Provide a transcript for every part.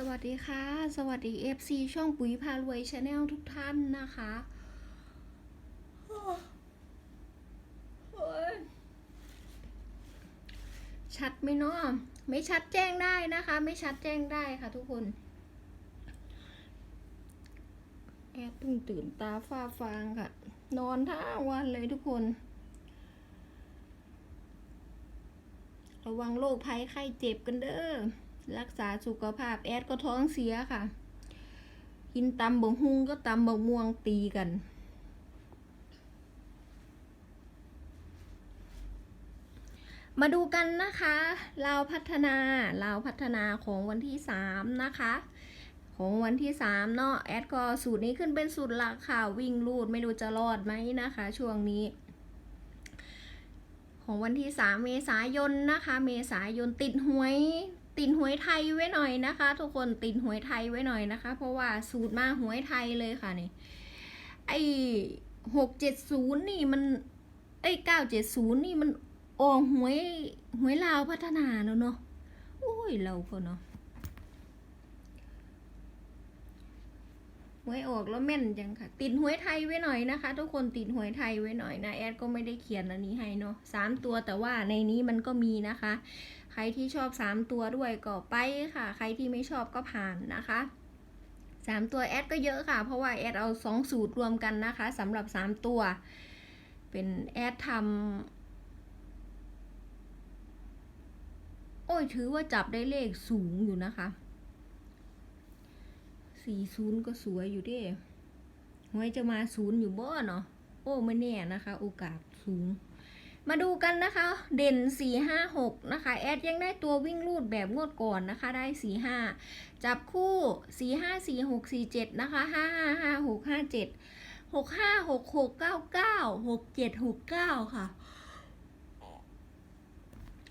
สวัสดีค่ะ สวัสดี FC ช่องปุ๋ยพารวยชาแนลทุกท่านนะคะชัดไหมเนาะไม่ชัดแจ้งได้นะคะ ไม่ชัดแจ้งได้ค่ะทุกคนแอดเพิ่งตื่นตาฟ้าฟางค่ะ นอนทั้งวันเลยทุกคน ระวังโรคภัยไข้เจ็บกันเด้อ รักษาสุขภาพแอดก็ท้องเสียค่ะ กินตำบงฮุงก็ตำบงม่วงตีกันมาดูกันนะคะลาพัฒนาลาพัฒนาของวันที่สามนะคะ ของวันที่สามเนาะแอดก็สูตรนี้ขึ้นเป็นสูตรหลักค่ะ วิ่งรูดไม่รู้จะรอดไหมนะคะ ช่วงนี้ ของวันที่ 3 เมษายนนะคะ เมษายนติดหวย ติดหวยไทยไว้หน่อยนะคะ ทุกคนติดหวยไทยไว้หน่อยนะคะ เพราะว่าสูตรมาหวยไทยเลยค่ะนี่ไอหกเจ็ดศูนย์นี่มัน ไอเก้าเจ็ดศูนย์นี่มันออกหวยหวยลาวพัฒนาแล้วเนาะโอ้ยเราก็เนาะหวยออกแล้วแม่นจังค่ะ ติดหวยไทยไว้หน่อยนะคะ ทุกคนติดหวยไทยไว้หน่อยนะแอดก็ไม่ได้เขียนอันนี้ให้เนาะสามตัวแต่ว่าในนี้มันก็มีนะคะ รที่ชอบสามตัวด้วยก็ไปค่ะ ใครที่ไม่ชอบก็ผ่านนะคะสามตัวแอดก็เยอะค่ะ เพราะว่าแอดเอาสองสูตรรวมกันนะคะสำหรับสามตัว เป็นแอดทำโอ้ยถือว่าจับได้เลขสูงอยู่นะคะสี่ศูนย์ก็สวยอยู่ดิหวยจะมาศูนย์อยู่บ่เนาะโอ้ไม่แน่นะคะ โอกาสสูง มาดูกันนะคะ เด่นสี่ห้าหกนะคะ แอดยังได้ตัววิ่งรูดแบบงวดก่อนนะคะ ได้สี่ห้าจับคู่สี่ห้าสี่หกสี่เจ็ดนะคะห้าห้าห้าหกห้าเจ็ดหกห้าหกหกเก้าเก้าหกเจ็ดหกเก้าค่ะ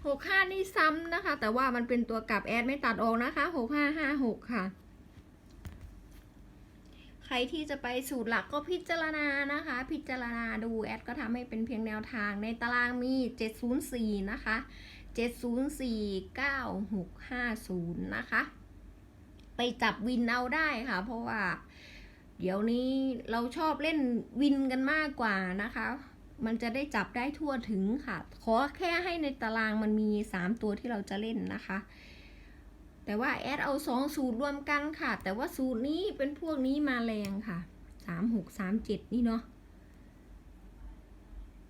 หกห้านี่ซ้ำนะคะ แต่ว่ามันเป็นตัวกลับแอดไม่ตัดออกนะคะหกห้าห้าหกค่ะ ใครที่จะไปสูตรหลักก็พิจารณานะคะ พิจารณาดูแอดก็ทำให้เป็นเพียงแนวทางในตารางมี 704 นะคะ 704 9650 นะคะ ไปจับวินเอาได้ค่ะ เพราะว่าเดี๋ยวนี้เราชอบเล่นวินกันมากกว่านะคะ มันจะได้จับได้ทั่วถึงค่ะ ขอแค่ให้ในตารางมันมี 3 ตัวที่เราจะเล่นนะคะ แต่ว่าแอดเอาสองสูตรรวมกันค่ะ แต่ว่าสูตรนี้เป็นพวกนี้มาแรงค่ะสามหกสามเจ็ดนี่เนาะ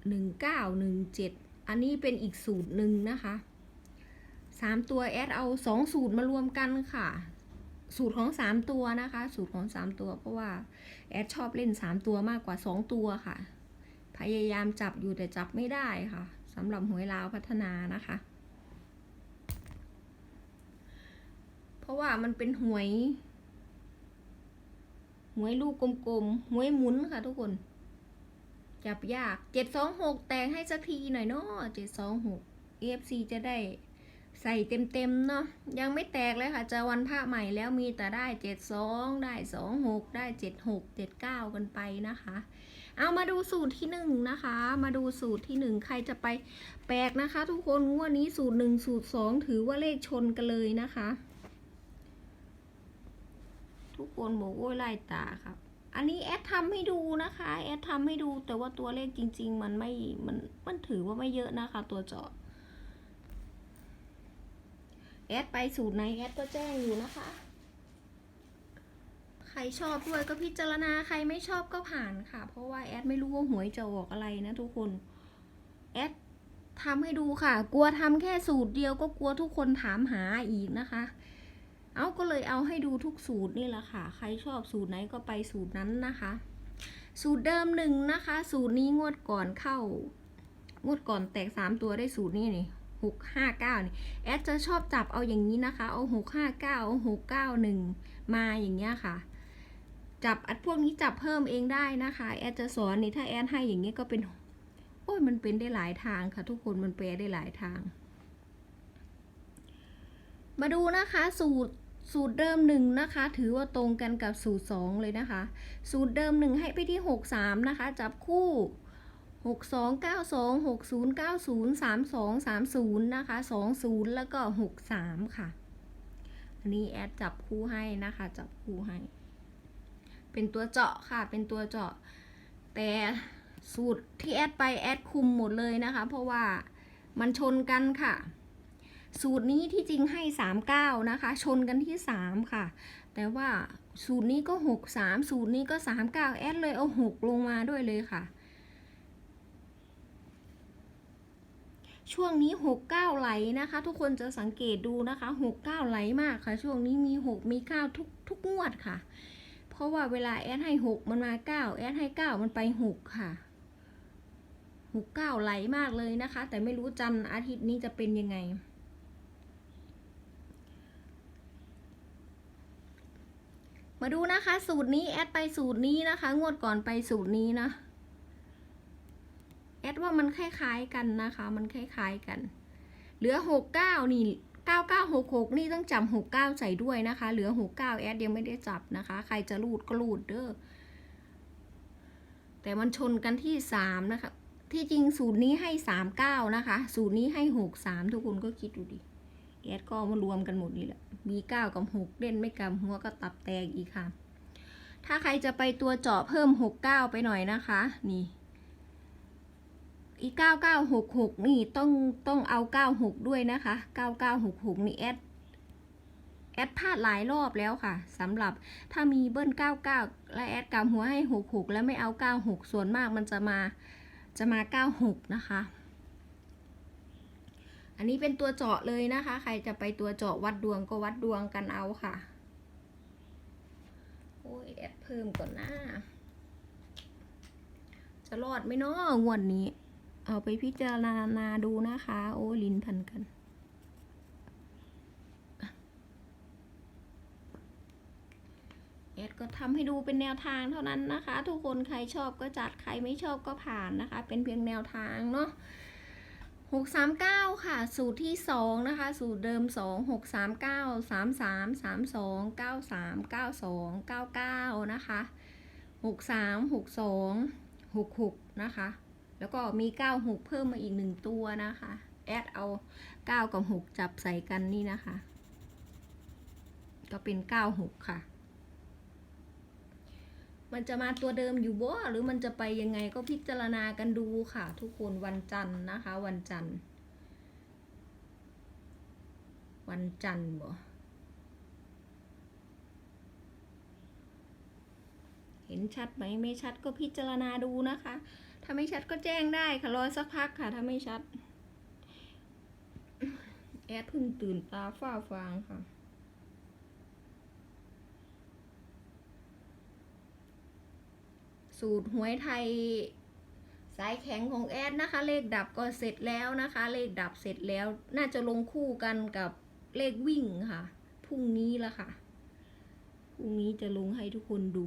หนึ่งเก้าหนึ่งเจ็ดอันนี้เป็นอีกสูตรหนึ่งนะคะสามตัวแอดเอาสองสูตรมารวมกันค่ะ สูตรของสามตัวนะคะ สูตรของสามตัว เพราะว่าแอดชอบเล่นสามตัวมากกว่าสองตัวค่ะ พยายามจับอยู่แต่จับไม่ได้ค่ะสำหรับหวยลาวพัฒนานะคะ เพ ราะว่ามันเป็นหวย หวยลูกกลมๆ หวยหมุนค่ะทุกคน จับยากเจ็ดสองหกแตงให้สักทีหน่อยเนาะเจ็ดสองหกเอฟซีจะได้ใส่เต็มๆเนาะยังไม่แตกเลยค่ะ จะวันพระใหม่แล้วมีแต่ได้เจ็ดสองได้สองหกได้เจ็ดหกเจ็ดเก้ากันไปนะคะ เอามาดูสูตรที่หนึ่งนะคะ มาดูสูตรที่หนึ่งใครจะไปแปลกนะคะ ทุกคนงวดนี้สูตรหนึ่งสูตรสองถือว่าเลขชนกันเลยนะคะ ทุกคนบอกโอ้ยไล่ตาครับ อันนี้แอดทำให้ดูนะคะ แอดทำให้ดูแต่ว่าตัวเลขจริง ๆ มันไม่ มัน มันถือว่าไม่เยอะนะคะ ตัวเจาะแอดไปสูตรไหนแอดก็แจ้งอยู่นะคะ ใครชอบด้วยก็พิจารณาใครไม่ชอบก็ผ่านค่ะ เพราะว่าแอดไม่รู้ว่าหวยจะออกอะไรนะทุกคน แอดทำให้ดูค่ะ กลัวทำแค่สูตรเดียวก็กลัวทุกคนถามหาอีกนะคะ เอาก็เลยเอาให้ดูทุกสูตรนี่แหละค่ะ ใครชอบสูตรไหนก็ไปสูตรนั้นนะคะ สูตรเดิมหนึ่งนะคะ สูตรนี้งวดก่อนเข้างวดก่อนแตกสามตัวได้สูตรนี้นี่หกห้าเก้านี่แอดจะชอบจับเอาอย่างนี้นะคะ เอาหกห้าเก้าเอาหกเก้าหนึ่งมาอย่างเงี้ยค่ะ จับอัดพวกนี้จับเพิ่มเองได้นะคะ แอดจะสอนนี่ถ้าแอดให้อย่างเงี้ยก็เป็น โอ้ยมันเป็นได้หลายทางค่ะ ทุกคนมันแปลได้หลายทาง มาดูนะคะสูตร สูตรเดิมหนึ่งนะคะ ถือว่าตรงกันกับสูตรสองเลยนะคะ สูตรเดิมหนึ่งให้ไปที่หกสามนะคะ จับคู่หกสองเก้าสองหกศูนย์เก้าศูนย์สามสองสามศูนย์นะคะสองศูนย์แล้วก็หกสามค่ะอันนี้แอดจับคู่ให้นะคะ จับคู่ให้ เป็นตัวเจาะค่ะ เป็นตัวเจาะ แต่สูตรที่แอดไปแอดคุมหมดเลยนะคะ เพราะว่ามันชนกันค่ะ สูตรนี้ที่จริงให้สามเก้านะคะ ชนกันที่สามค่ะ แต่ว่าสูตรนี้ก็หกสามสูตรนี้ก็สามเก้าแอดเลยเอาหกลงมาด้วยเลยค่ะ ช่วงนี้หกเก้าไหลนะคะ ทุกคนจะสังเกตดูนะคะหกเก้าไหลมากค่ะ ช่วงนี้มีหกมีเก้าทุกทุกงวดค่ะ เพราะว่าเวลาแอดให้หกมันมาเก้าแอดให้เก้ามันไปหกค่ะหกเก้าไหลมากเลยนะคะ แต่ไม่รู้จันอาทิตย์นี้จะเป็นยังไง มาดูนะคะ สูตรนี้แอดไปสูตรนี้นะคะ งวดก่อนไปสูตรนี้นะแอดว่ามันคล้ายๆกันนะคะ มันคล้ายๆกัน เหลือหกเก้านี่เก้าเก้าหกหกนี่ต้องจำหกเก้าใส่ด้วยนะคะ เหลือหกเก้าแอดยังไม่ได้จับนะคะ ใครจะรูดก็รูดเด้อแต่มันชนกันที่สามนะคะ ที่จริงสูตรนี้ให้สามเก้านะคะ สูตรนี้ให้หกสามทุกคนก็คิดดูดิ แอดก็มารวมกันหมดนี่แหละมีเก้ากับหกเล่นไม่กำหัวก็ตับแตกอีกค่ะ ถ้าใครจะไปตัวเจาะเพิ่มหกเก้าไปหน่อยนะคะ นี่อีเก้าเก้าหกหกนี่ต้องต้องเอาเก้าหกด้วยนะคะเก้าเก้าหกหกนี่แอดแอดพลาดหลายรอบแล้วค่ะสำหรับถ้ามีเบิ้ลเก้าเก้าและแอดกำหัวให้หกหกแล้วไม่เอาเก้าหกส่วนมากมันจะมาจะมาเก้าหกนะคะ อันนี้เป็นตัวเจาะเลยนะคะ ใครจะไปตัวเจาะวัดดวงก็วัดดวงกันเอาค่ะ โอ้ยแอดเพิ่มก่อนนะจะรอดไหมเนาะงวดนี้ เอาไปพิจารณาดูนะคะ โอ้ยลิ้นพันกันแอดก็ทำให้ดูเป็นแนวทางเท่านั้นนะคะ ทุกคนใครชอบก็จัดใครไม่ชอบก็ผ่านนะคะ เป็นเพียงแนวทางเนาะ หกสามเก้าค่ะ สูตรที่สองนะคะ สูตรเดิมสองหกสามเก้าสามสามสามสองเก้าสามเก้าสองเก้าเก้านะคะหกสามหกสองหกหกนะคะ แล้วก็มีเก้าหกเพิ่มมาอีกหนึ่งตัวนะคะ แอดเอาเก้ากับหกจับใส่กันนี่นะคะ ก็เป็นเก้าหกค่ะ มันจะมาตัวเดิมอยู่บ่หรือมันจะไปยังไงก็พิจารณากันดูค่ะ ทุกคนวันจันทร์นะคะ วันจันทร์ วันจันทร์บ่เห็นชัดไหมไม่ชัดก็พิจารณาดูนะคะ ถ้าไม่ชัดก็แจ้งได้ค่ะรอสักพักค่ะ ถ้าไม่ชัด แอดเพิ่งตื่นตาฝ้าฟางค่ะ สูตรหวยไทย สายแข็งของแอดนะคะ เลขดับก็เสร็จแล้วนะคะ เลขดับเสร็จแล้ว น่าจะลงคู่กันกับเลขวิ่งค่ะพรุ่งนี้ละค่ะพรุ่งนี้จะลงให้ทุกคนดู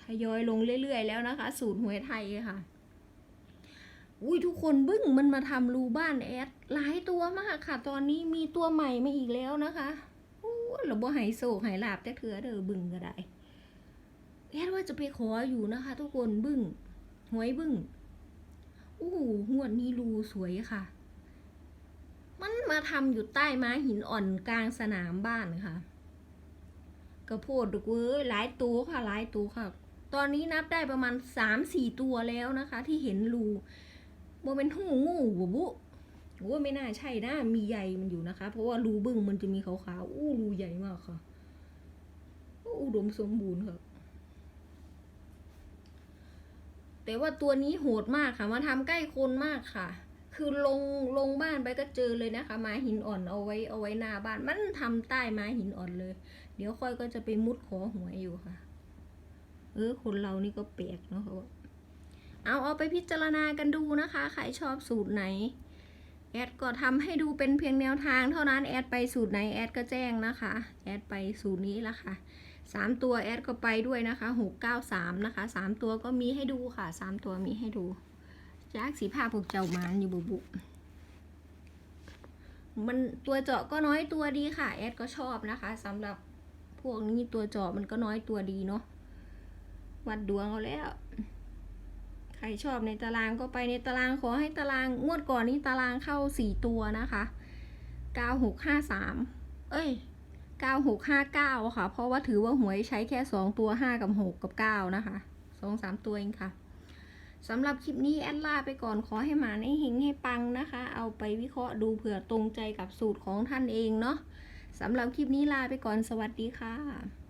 ทยอยลงเรื่อยๆแล้วนะคะ สูตรหวยไทยค่ะ อุ้ยทุกคนบึ้งมันมาทำรูบ้านแอดหลายตัวมากค่ะ ตอนนี้มีตัวใหม่มาอีกแล้วนะคะ เราบ่หายโศกหายลาบแต่เถือเด้อบึ้งก็ได้แอดว่าจะไปขออยู่นะคะ ทุกคนบึ้งหวยบึ้งอู้หวดนี้รูสวยค่ะ มันมาทำอยู่ใต้ม้าหินอ่อนกลางสนามบ้านค่ะ กระโพดดุกเว้ยหลายตัวค่ะ หลายตัวค่ะ ตอนนี้นับได้ประมาณสามสี่ตัวแล้วนะคะ ที่เห็นรูโมเป็นหูงูบ่บุ โอ้ไม่น่าใช่นะมีใยมันอยู่นะคะ เพราะว่ารูบึ้งมันจะมีขาวๆอู้รูใหญ่มากค่ะอู้อุดมสมบูรณ์ค่ะแต่ว่าตัวนี้โหดมากค่ะมาทำใกล้คนมากค่ะ คือลงลงบ้านไปก็เจอเลยนะคะม้าหินอ่อนเอาไว้เอาไว้หน้าบ้านมันทำใต้ม้าหินอ่อนเลย เดี๋ยวค่อยก็จะไปมุดขอหวยอยู่ค่ะ เออคนเรานี่ก็แปลกเนาะเขาเอาเอาไปพิจารณากันดูนะคะ ใครชอบสูตรไหน แอดก็ทำให้ดูเป็นเพียงแนวทางเท่านั้นแอดไปสูตรไหนแอดก็แจ้งนะคะแอดไปสูตรนี้ละค่ะสามตัวแอดก็ไปด้วยนะคะหกเก้าสามนะคะสามตัวก็มีให้ดูค่ะสามตัวมีให้ดูจากสีผ้าพวกเจ้ามานอยู่บุบุมันตัวเจาะก็น้อยตัวดีค่ะแอดก็ชอบนะคะสำหรับพวกนี้ตัวเจาะมันก็น้อยตัวดีเนาะวัดดวงเอาแล้ว ครชอบในตารางก็ไปในตารางขอให้ตารางงวดก่อนนี้ตารางเข้าสี่ตัวนะคะเก้าหกห้าสามเอ้ยเก้าหกห้าเก้าค่ะ เพราะว่าถือว่าหวยใช้แค่สองตัวห้ากับหกกับเก้านะคะสองสามตัวเองค่ะสำหรับคลิปนี้แอดลาไปก่อนขอให้หมาให้เฮงให้ปังนะคะ เอาไปวิเคราะห์ดูเผื่อตรงใจกับสูตรของท่านเองเนาะสำหรับคลิปนี้ลาไปก่อนสวัสดีค่ะ